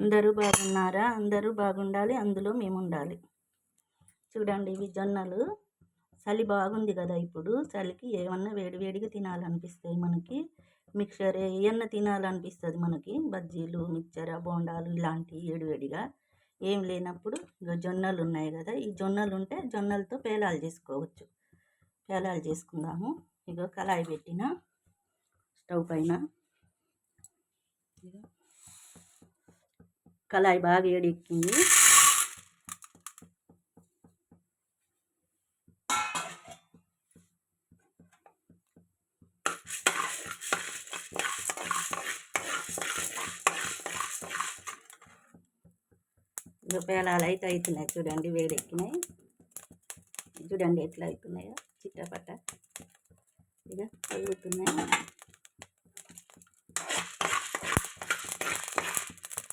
అందరూ బాగున్నారా? అందరూ బాగుండాలి అందులో మేము ఉండాలి చూడండి ఇవి జొన్నలు. చలి బాగుంది కదా ఇప్పుడు. చలికి ఏమన్నా వేడివేడిగా తినాలనిపిస్తాయి మనకి. మిక్చర్ ఏమన్నా తినాలనిపిస్తుంది మనకి. బజ్జీలు మిక్చర్ బోండాలు ఇలాంటివి వేడివేడిగా ఏం లేనప్పుడు జొన్నలు ఉన్నాయి కదా. ఈ జొన్నలు ఉంటే జొన్నలతో పేలాలు చేసుకోవచ్చు. పేలాలు చేసుకుందాము. ఇగో కళాయి పెట్టిన స్టవ్ పైన. కళాయి బాగా ఏడెక్కింది పేలాలు అయితే అవుతున్నాయి చూడండి వేడెక్కినాయి చూడండి ఎట్లా అవుతున్నాయో చిట్టపట్ట ఇక కలుగుతున్నాయి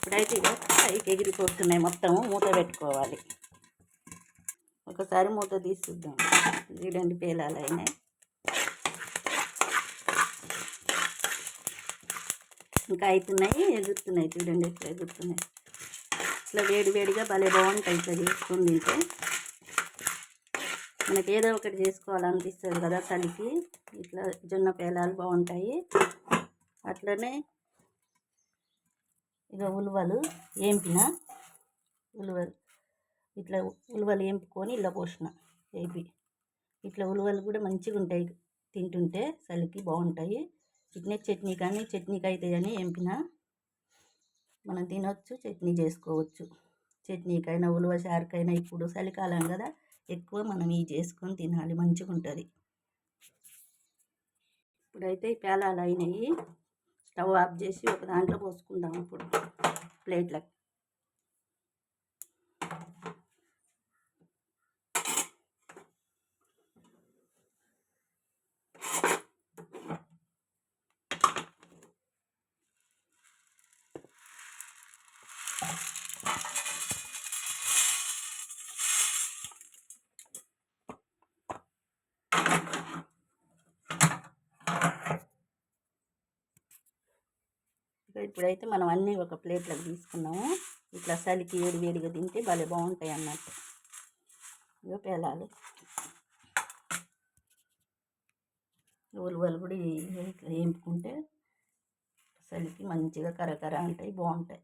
ఇప్పుడైతే ఇవి పైకి ఎగిరిపోతున్నాయి మొత్తం మూత పెట్టుకోవాలి. ఒకసారి మూత తీసుకుందాం చూడండి పేలాలు అయినాయి. ఇంకా అవుతున్నాయి ఎగురుతున్నాయి. చూడండి ఎట్లా ఎగురుతున్నాయి. ఇట్లా వేడి వేడిగా భలే బాగుంటాయి ఇట్లా చేసుకుని తింటే. మనకి ఏదో ఒకటి చేసుకోవాలనిపిస్తుంది కదా చలికి ఇట్లా జొన్న పేలాలు బాగుంటాయి. అట్లనే ఇక ఉలువలు ఏంపిన ఉలువలు ఇట్లా ఉలువలు ఏంపుకొని ఇలా పోసిన వేపి. ఇట్లా ఉలువలు కూడా మంచిగా ఉంటాయి తింటుంటే చలికి బాగుంటాయి. ఇట్నే చట్నీ కానీ చట్నీకి అవుతాయని ఏంపిన మనం తినొచ్చు చట్నీ చేసుకోవచ్చు. చట్నీకైనా ఉలువ చారుకైనా ఇప్పుడు చలికాలం కదా ఎక్కువ మనం ఇవి చేసుకొని తినాలి మంచిగా ఉంటుంది ఇప్పుడైతే ఈ పేలాలు అయినాయి. స్టవ్ ఆఫ్ చేసి ఒక దాంట్లో పోసుకుందాం ఇప్పుడు. ప్లేట్లకు ఇప్పుడైతే మనం అన్నీ ఒక ప్లేట్లోకి తీసుకున్నాము ఇట్లా చలికి వేడి వేడిగా తింటే భలే బాగుంటాయి అన్నట్టు ఇక పేలాలు ఉలువలు కూడా వేపుకుంటే చలికి మంచిగా కరకర ఉంటాయి బాగుంటాయి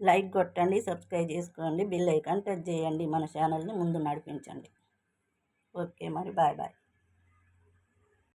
లైక్ కొట్టండి సబ్స్క్రైబ్ చేసుకోండి బిల్ ఐకాన్ టచ్ చేయండి మన ఛానల్ని ముందు నడిపించండి. ఓకే మరి బాయ్ బాయ్.